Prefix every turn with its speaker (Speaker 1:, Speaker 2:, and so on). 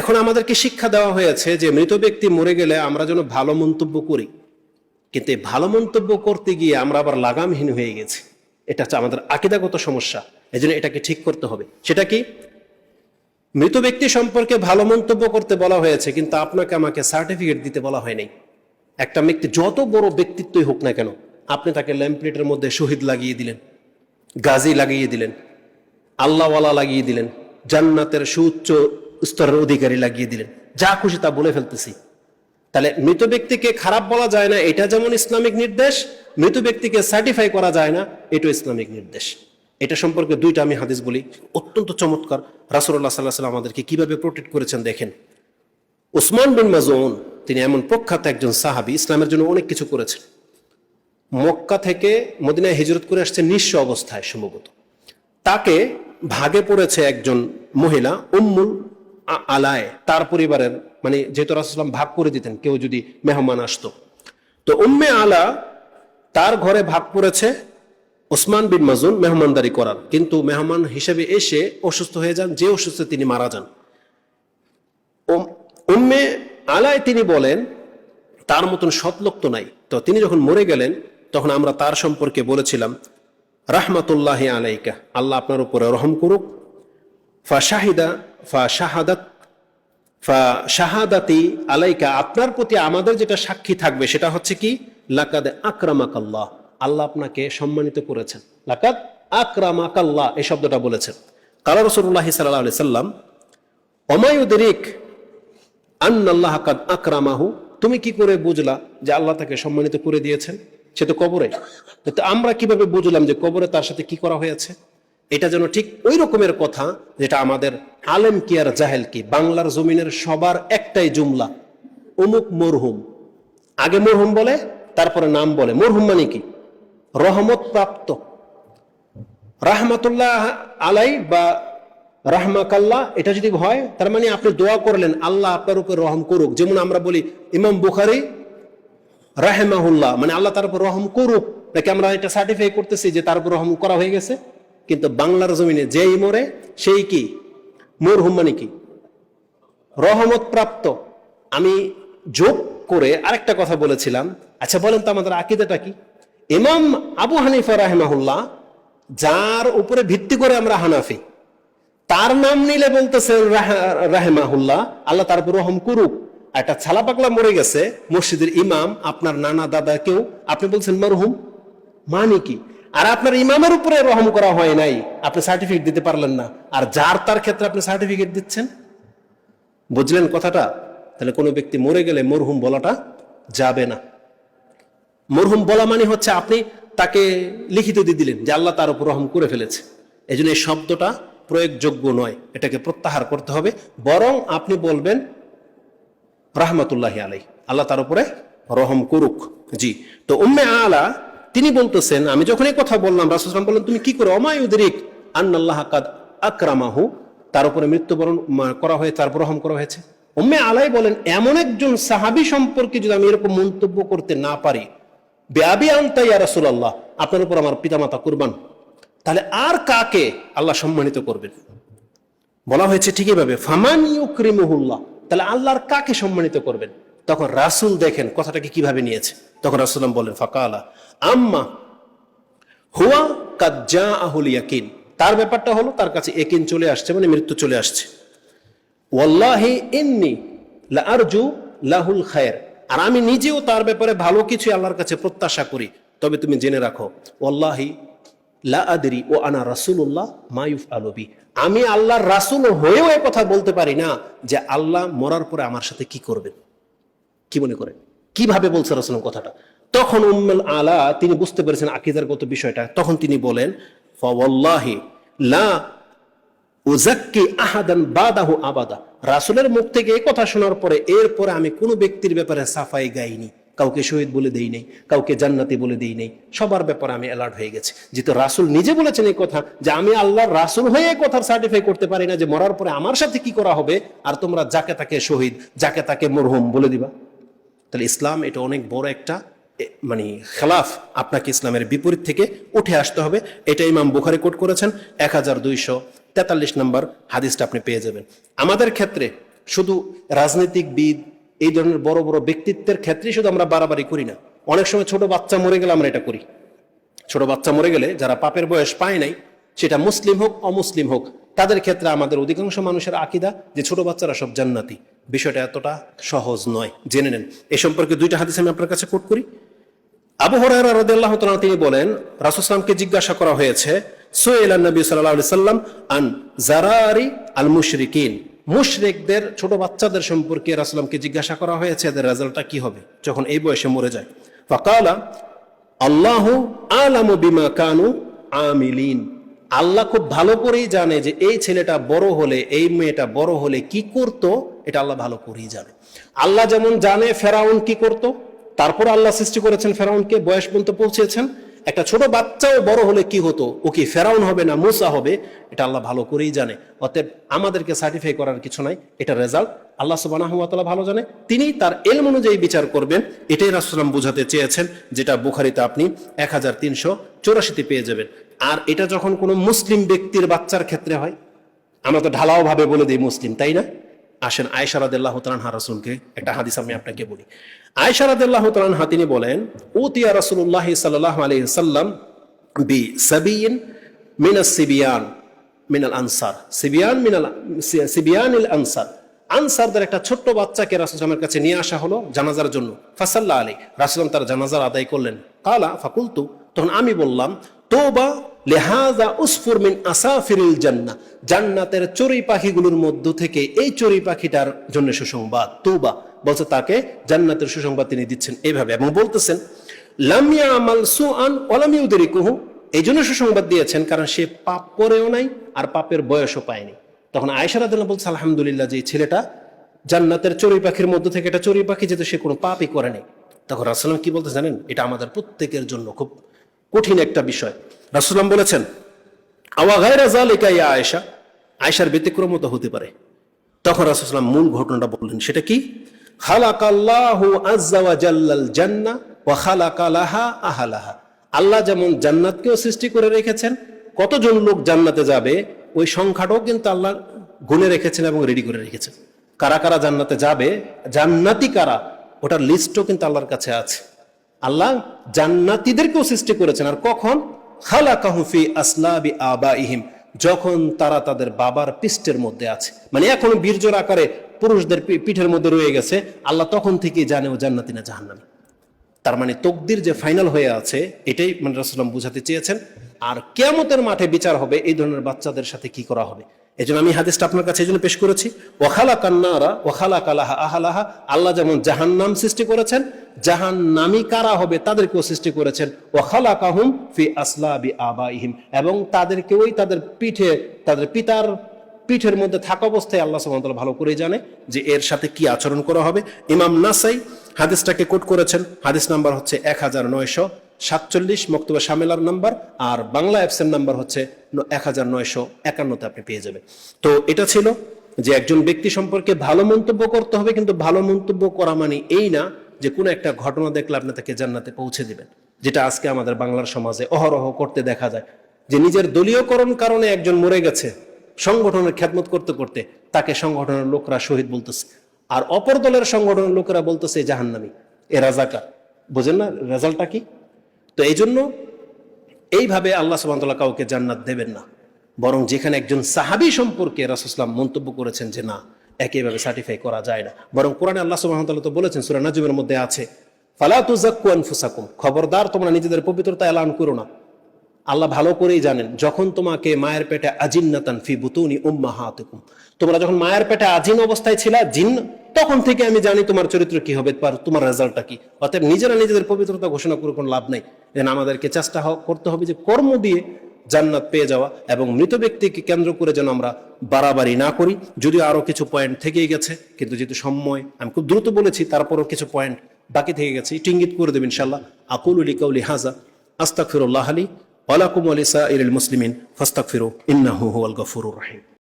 Speaker 1: এখন আমাদেরকে শিক্ষা দেওয়া হয়েছে যে মৃত ব্যক্তি মরে গেলে আমরা যেন ভালো মন্তব্য করি। কিন্তু এই ভালো মন্তব্য করতে গিয়ে আমরা আবার লাগামহীন হয়ে গেছি। এটা হচ্ছে আমাদের আকিদাগত সমস্যা। এই জন্য এটাকে ঠিক করতে হবে। সেটা কি? মৃত ব্যক্তি সম্পর্কে ভালো মন্তব্য করতে বলা হয়েছে, কিন্তু আপনাকে আমাকে সার্টিফিকেট দিতে বলা হয়নি। একটা ব্যক্তি যত বড় ব্যক্তিত্বই হোক না কেন, আপনি তাকে ল্যাম্পলেটের মধ্যে শহীদ লাগিয়ে দিলেন, গাজী লাগিয়ে দিলেন, আল্লাহওয়ালা লাগিয়ে দিলেন, জান্নাতের সুউচ্চ স্তরের অধিকারী লাগিয়ে দিলেন। যা খুশি তা বলে ফেলতেছি। তাহলে মৃত ব্যক্তিকে খারাপ বলা যায় না, এটা যেমন ইসলামিক নির্দেশ, মৃত ব্যক্তিকে সার্টিফাই করা যায় না, এটাও ইসলামিক নির্দেশ। এটা সম্পর্কে দুইটা আমি হাদিস বলি, অত্যন্ত চমৎকার। রাসুল্লাহ সাল্লাহ সাল্লাম আমাদেরকে কীভাবে প্রোটেক্ট করেছেন দেখেন। ওসমান বিন মাজুন তিনি এমন প্রখ্যাত একজন সাহাবি, ইসলামের জন্য অনেক কিছু করেছেন। মক্কা থেকে মদিনায় হিজরত করে আসছে নিঃস্ব অবস্থায় সম্ভবত। তাকে ভাগে পড়েছে একজন মহিলা, উম্মুল আলায়, তার পরিবারের মানে যেহেতু রাসুলাম ভাগ করে দিতেন, কেউ যদি মেহমান আসতো। তো উম্মে আলা তার ঘরে ভাগ পড়েছে ওসমান বিন মাজুন মেহমানদারি করার। কিন্তু মেহমান হিসেবে এসে অসুস্থ হয়ে যান, যে অসুস্থ তিনি মারা যান। উম- উম্মে আলায় তিনি বলেন, তার মতন সৎ লোক তো নাই। তো তিনি যখন মরে গেলেন, তখন আমরা তার সম্পর্কে বলেছিলাম, রাহমাতুল্লাহ আলাইকা, আল্লাহ আপনার উপরে রহম করুক ফা শাহিদা ফা শাহাদাত আলাইকা, আপনার প্রতি আমাদের যেটা সাক্ষী থাকবে সেটা হচ্ছে কি? লাকাদ আকরামাক আল্লাহ আল্লাহ আপনাকে সম্মানিত করেছেন। লাকাদ আকরামাক আল্লাহ এই শব্দটা বলেছেন। কালা রসুল্লাহ সাল্লাহ সাল্লাম অমায়ুদরিক আন্নাল্লাহ কাদ আকরামাহু তুমি কি করে বুঝলা যে আল্লাহ তাকে সম্মানিত করে দিয়েছেন? সে তো কবরে। তো আমরা কীভাবে বুঝলাম যে কবরে তার সাথে কি করা হয়েছে? এটা যেন ঠিক ওই রকমের কথা যেটা আমাদের আলেম কি আর জাহেল কি? বাংলার জমিনের সবার একটাই জুমলা, অমুক মরহুম। আগে মরহুম বলে, তারপরে নাম বলে। মরহুম মানে কি? রহমত প্রাপ্ত। রাহমাতুল্লাহ আলাই বা রাহমাকাল্লাহ, এটা যদি হয়, তার মানে আপনি দোয়া করলেন, আল্লাহ আপনার উপর রহম করুক। যেমন আমরা বলি, ইমাম বুখারি রাহেমাহুল্লাহ মানে আল্লাহ তার উপর রহম করুক। নাকি আমরা এটা সার্টিফাই করতেছি যে তার উপর রহম করা হয়ে গেছে? কিন্তু বাংলার জমিনে যেই মরে, সেই কি? মরহুম মানে কি? রহমত প্রাপ্ত আমি যোগ করে আরেকটা কথা বলেছিলাম। আচ্ছা বলেন তো আমাদের আকিদাটা কি? ইমাম আবু হানিফা রাহেমাহুল্লাহ, যার উপরে ভিত্তি করে আমরা হানাফি, তার নাম নিলে বলতেছেন রাহ- রাহেমাহুল্লাহ, আল্লাহ তার উপর রহম করুক। একটা ছালা পাকলা মরে গেছে, মসজিদের ইমাম, আপনার নানা দাদা কেউ, আপনি বলছেন মরহুম? মানে কি? আর আপনার ইমামের উপরে রহম করা হয় নাই, আপনি সার্টিফিকেট দিতে পারলেন না। আর যার তার ক্ষেত্রে আপনি সার্টিফিকেট দিচ্ছেন? বুঝলেন কথাটা? তাহলে কোনো ব্যক্তি মরে গেলে মরহুম বলাটা যাবে না। মরহুম বলা মানে হচ্ছে আপনি তাকে লিখিত দিয়ে দিলেন যে আল্লাহ তার উপর রহম করে ফেলেছে। এই জন্য এই শব্দটা প্রয়োগযোগ্য নয়, এটাকে প্রত্যাহার করতে হবে। বরং আপনি বলবেন, রাহমাতুল্লাহ আলাই আল্লাহ তার উপরে রহম করুক। জি, তো উম্মে আলা তিনি বলতেছেন, আমি যখন এই কথা বললাম রাসুলাম বললেন, তুমি কি করো? অমায়ুদরিক আন্নাল্লাহ কাদ আকরামাহু। তার উপরে মৃত্যুবরণ করা হয়ে তার রহম করা হয়েছে। উম্মে আলাই বলেন, এমন একজন সাহাবি সম্পর্কে যদি আমি এরকম মন্তব্য করতে না পারি, বেআবি আনতা ইয়া রাসূলুল্লাহ, আপনার উপর আমার পিতামাতা কুরবান। তাহলে আর কাকে আল্লাহ সম্মানিত করবেন? বলা হয়েছে ঠিক এভাবে, ফামান ইউক্রিমুহুল্লাহ। তাহলে আল্লাহর কাকে সম্মানিত করবেন? তখন রাসূল দেখেন, কথাটাকে কীভাবে নিয়েছে। তখন রাসূলাম বলেন, ফাকালা। আম্মা, হুয়া কাজ্জা আহুল ইয়াকিন। তার ব্যাপারটা হলো, তার কাছে একিন চলে আসছে মানে মৃত্যু চলে আসছে। ওয়াল্লাহি ইন্নি লা আরজু লাহুল খায়ের। আর আমি নিজেও তার ব্যাপারে ভালো কিছু আল্লাহর কাছে প্রত্যাশা করি। তবে তুমি জেনে রাখো, ওয়াল্লাহি লা আদরি ও আনা রাসূলুল্লাহ মায়ুফ আলবি আমি আল্লাহর রাসূল হয়েও এ কথা বলতে পারি না যে আল্লাহ মরার পরে আমার সাথে কি করবেন। কি মনে করেন? কীভাবে বলছে রাসূল কথাটা? তখন উম্মুল আলা, তিনি বুঝতে পেরেছেন আকিদারগত বিষয়টা, তখন তিনি বলেন, ফাওয়াল্লাহি লা উজাক্কি আহাদান বাদাহু আবাদা। রাসূলের মুখ থেকে এই কথা শোনার পরে, এরপরে আমি কোনো ব্যক্তির ব্যাপারে সাফাই গাইনি। কাউকে শহীদ বলে দেই নাই, কাউকে জান্নাতি বলে দেই নাই, সবার ব্যাপারে আমি অ্যালার্ট হয়ে গেছি। যেহেতু রাসূল নিজে বলেছেন এই কথা, যে আমি আল্লাহর রাসূল হয়ে এই কথার সার্টিফাই করতে পারি না যে মরার পরে আমার সাথে কি করা হবে, আর তোমরা যাকে তাকে শহীদ, যাকে তাকে মরহুম বলে দিবা। তাহলে ইসলাম এটা অনেক বড় একটা মানে খেলাফ আপনাকে ইসলামের বিপরীত থেকে উঠে আসতে হবে। এটা ইমাম বুখারি কোট করেছেন এক হাজার দুইশো তেতাল্লিশ নম্বর হাদিসটা আপনি পেয়ে যাবেন। আমাদের ক্ষেত্রে শুধু রাজনীতিকবিদ, এই ধরনের বড় বড় ব্যক্তিত্বের ক্ষেত্রেই শুধু আমরা বাড়াবাড়ি করি না। অনেক সময় ছোট বাচ্চা মরে গেলে আমরা এটা করি। ছোট বাচ্চা মরে গেলে যারা পাপের বয়স পায় নাই, সেটা মুসলিম হোক, অমুসলিম হোক তাদের ক্ষেত্রে আমাদের অধিকাংশ মানুষের আকিদা যে ছোট বাচ্চারা সব জান্নাতি। বিষয়টা এতটা সহজ নয়। জেনে নেন। এ সম্পর্কে দুইটা হাদিস আমি আপনার কাছে কোট করি। আবু হরাইরা তিনি বলেন রাসূলুল্লাহকে জিজ্ঞাসা করা হয়েছে সুয়েলান নবী সাল্লাম আন জারারি আল মুশরিকিন। মুশরিকদের, ছোট বাচ্চাদের সম্পর্কে রাসূলুল্লাহকে জিজ্ঞাসা করা হয়েছে, এদের রেজাল্টটা কি হবে? যখন এই বয়সে মরে যায়। ফাকালা, আল্লাহ আলামু বিমা কানু আমিলিন। আল্লাহ খুব ভালো করেই জানে যে এই ছেলেটা বড় হলে, এই মেয়েটা বড় হলে কি করত, এটা আল্লাহ ভালো করেই জানে। আল্লাহ যেমন জানে ফেরাউন কি করত, তারপর আল্লাহ সৃষ্টি করেছেন ফেরাউনকে, বয়স পর্যন্ত পৌঁছেছেন। একটা ছোট বাচ্চাও বড় হলে কি হতো, ও কি ফেরাউন হবে না মুসা হবে, এটা আল্লাহ ভালো করেই জানে। অতএব আমাদেরকে সার্টিফাই করার কিছু নাই, এটা রেজাল্ট আল্লাহ সুবাহ ভালো জানে। তিনি তার এলম অনুযায়ী বিচার করবেন, এটাই রাসুলাম বোঝাতে চেয়েছেন, যেটা বুখারিতে আপনি এক হাজার তিনশো চৌরাশিতে পেয়ে যাবেন। আর এটা যখন কোনো মুসলিম ব্যক্তির বাচ্চার ক্ষেত্রে হয়, আমরা তো ঢালাও ভাবে বলে দিই মুসলিম, তাই না? আসেন আয়সা রাদিল্লাহ তালানহা একটা হাদিস আমি আপনাকে বলি। আয়সা রাদিল্লাহ তালানহা তিনি বলেন, উতিয়া রাসুল্লাহ সাল্লাহ আলী সাল্লাম বি সাবিন মিনাস সিবিয়ান মিনাল আনসার। সিবিয়ান মিনাল সিবিয়ান আনসার। আনসারদের একটা ছোট্ট বাচ্চাকে রাসুলামের কাছে নিয়ে আসা হলো জানাজার জন্য। ফাসাল্লাহ আলী রাসুলাম তার জানাজার আদায় করলেন। কালা, ফাকুলতু, তখন আমি বললাম, তোবা লেহাজা উসফুর মিন আসাফিরিল জান্না। জান্নাতের চড়ুই পাখিগুলোর মধ্য থেকে এই চড়ুই পাখিটার জন্য সুসংবাদ। তোবা, বলছে তাকে জান্নাতের সুসংবাদ তিনি দিচ্ছেন এইভাবে এবং বলতেছেন লামিয়া আমাল সুআন ওলামিউদেরিকুহু এই জন্য সুসংবাদ দিয়েছেন, কারণ সে পাপ করেও নাই আর পাপের বয়সও পায়নি। তখন আয়সারাদুল্লাহ বলছে, আলহামদুলিল্লাহ, যে ছেলেটা জান্নাতের চড়ুই পাখির মধ্যে থেকে এটা চড়ুই পাখি যেহেতু সে কোনো পাপই করেনি তখন রাসুলাম কি বলতে জানেন? এটা আমাদের প্রত্যেকের জন্য খুব কঠিন একটা বিষয়। রাসুলাম বলেছেন আয়েশা? আয়েশার ব্যতিক্রম তো হতে পারে। তখন রাসুলাম মূল ঘটনাটা বললেন, সেটা কি? আল্লাহ যেমন জান্নাতকেও সৃষ্টি করে রেখেছেন, কতজন লোক জান্নাতে যাবে ওই সংখ্যাটাও কিন্তু আল্লাহ গুনে রেখেছেন এবং রেডি করে রেখেছেন। কারা কারা জান্নাতে যাবে, জান্নাতি কারা, ওটার লিস্টও কিন্তু আল্লাহর কাছে আছে। আল্লাহ জান্নাতীদেরকেও সৃষ্টি করেছেন। আর কখন? খালা কাহুফি আসলাবি আবা ইহিম যখন তারা তাদের বাবার পিষ্টের মধ্যে আছে। মানে এখনও বীর্যর আকারে পুরুষদের পিঠের মধ্যে রয়ে গেছে। আল্লাহ তখন থেকেই জানে ও জান্নাতি না জাহান্নামী। তার মানে তকদির যে ফাইনাল হয়ে আছে, এটাই মানে রাসুলাম বুঝাতে চেয়েছেন। আর কেয়ামতের মাঠে বিচার হবে, এই ধরনের বাচ্চাদের সাথে কি করা হবে? এই জন্য আমি হাদিসটা আপনার কাছে এই জন্য পেশ করেছি। ওখালা কান্নারা ওখালা কালাহা আহালাহা, আল্লাহ যেমন জাহান্নাম সৃষ্টি করেছেন জাহান নামি কারা হবে তাদেরকেও সৃষ্টি করেছেন। ওখালা কাহুম ফি আসলাবি আবাইহিম, এবং তাদেরকে ওই তাদের পিঠে, তাদের পিতার পিঠের মধ্যে থাকা অবস্থায় আল্লাহ সুবহানাহু ভালো করে জানে যে এর সাথে কি আচরণ করা হবে। ইমাম নাসাই হাদিসটাকে কোট করেছেন, হাদিস নাম্বার হচ্ছে এক হাজার নয়শো সাতচল্লিশ মক্তব্য সামেলার নাম্বার আর বাংলা অ্যাপসের নাম্বার হচ্ছে এক হাজার নয়শো একান্নতে আপনি পেয়ে যাবেন। তো এটা ছিল যে একজন ব্যক্তি সম্পর্কে ভালো মন্তব্য করতে হবে, কিন্তু ভালো মন্তব্য করা মানে এই না যে কোনো একটা ঘটনা দেখলে আপনি তাকে জান্নাতে পৌঁছে দিবেন, যেটা আজকে আমাদের বাংলার সমাজে অহরহ করতে দেখা যায়। যে নিজের দলীয়করণ কারণে একজন মরে গেছে, সংগঠনের খ্যাতমত করতে করতে তাকে সংগঠনের লোকরা শহীদ বলতেছে, আর অপর দলের সংগঠনের লোকেরা বলতেছে জাহান্নামি, এ রাজাকার। বোঝেন না রেজাল্টটা কি? তো এই জন্য এইভাবে আল্লাহ সুবাহতাল্লাহ কাউকে জান্নাত দেবেন না। বরং যেখানে একজন সাহাবি সম্পর্কে রাসুসলাম মন্তব্য করেছেন যে না একইভাবে সার্টিফাই করা যায় না। বরং কোরআনে আল্লাহ সুবাহতাল্লাহ তো বলেছেন, সুরা নাজুমের মধ্যে আছে, ফালা তুজাক্কু আনফুসাকুম। খবরদার তোমরা নিজেদের পবিত্রতা এলান করো না। আল্লাহ ভালো করেই জানেন, যখন তোমাকে মায়ের পেটে আজিন্নাতান ফি বুতুনি উম্মাহাতুকুম। তোমরা যখন মায়ের পেটে আজিন অবস্থায় ছিলা, জিন, তখন থেকে আমি জানি তোমার চরিত্র কি হবে পার তোমার রেজাল্টটা কি। অতএব নিজেরা নিজেদের পবিত্রতা ঘোষণা করে কোনো লাভ নাই। যেন আমাদেরকে চেষ্টা করতে হবে যে কর্ম দিয়ে জান্নাত পেয়ে যাওয়া এবং মৃত ব্যক্তিকে কেন্দ্র করে যেন আমরা বাড়াবাড়ি না করি। যদিও আরও কিছু পয়েন্ট থেকেই গেছে, কিন্তু যেহেতু সময়, আমি খুব দ্রুত বলেছি, তারপরও কিছু পয়েন্ট বাকি থেকে গেছে। একটু ইঙ্গিত করে দেবেন ইনশাল্লাহ আকুল উলি কাউলি হাজা আস্তাকফিরুল্লাহ আলী ولكم ولسائر المسلمين فاستغفروه إنه هو الغفور الرحيم.